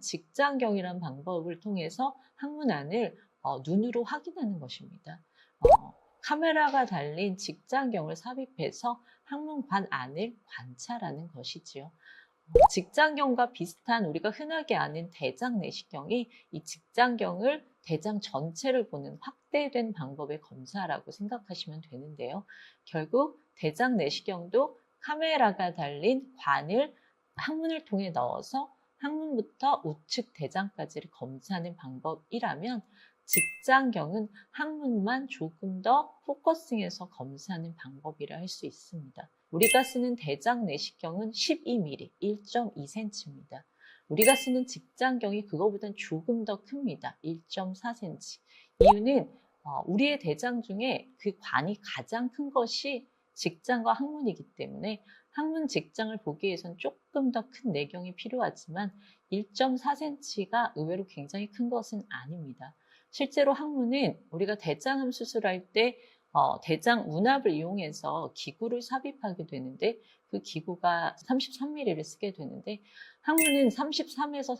직장경이란 방법을 통해서 항문안을 어, 눈으로 확인하는 것입니다. 어, 카메라가 달린 직장경을 삽입해서 항문관 안을 관찰하는 것이지요. 어, 직장경과 비슷한 우리가 흔하게 아는 대장 내시경이 이 직장경을 대장 전체를 보는 확대된 방법의 검사라고 생각하시면 되는데요. 결국 대장 내시경도 카메라가 달린 관을 항문을 통해 넣어서 항문부터 우측 대장까지를 검사하는 방법이라면 직장경은 항문만 조금 더 포커싱해서 검사하는 방법이라 할 수 있습니다. 우리가 쓰는 대장 내시경은 12mm, 1.2cm입니다. 우리가 쓰는 직장경이 그거보단 조금 더 큽니다. 1.4cm. 이유는 어, 우리의 대장 중에 그 관이 가장 큰 것이 직장과 항문이기 때문에 항문 직장을 보기 위해선 조금 더 큰 내경이 필요하지만 1.4cm가 의외로 굉장히 큰 것은 아닙니다. 실제로 항문은 우리가 대장암 수술할 때 어, 대장 운압을 이용해서 기구를 삽입하게 되는데 그 기구가 33mm를 쓰게 되는데 항문은 33에서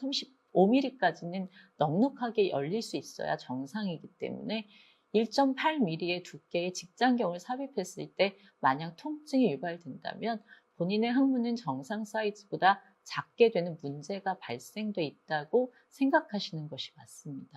35mm까지는 넉넉하게 열릴 수 있어야 정상이기 때문에 1.8mm의 두께의 직장경을 삽입했을 때 만약 통증이 유발된다면 본인의 항문은 정상 사이즈보다 작게 되는 문제가 발생돼 있다고 생각하시는 것이 맞습니다.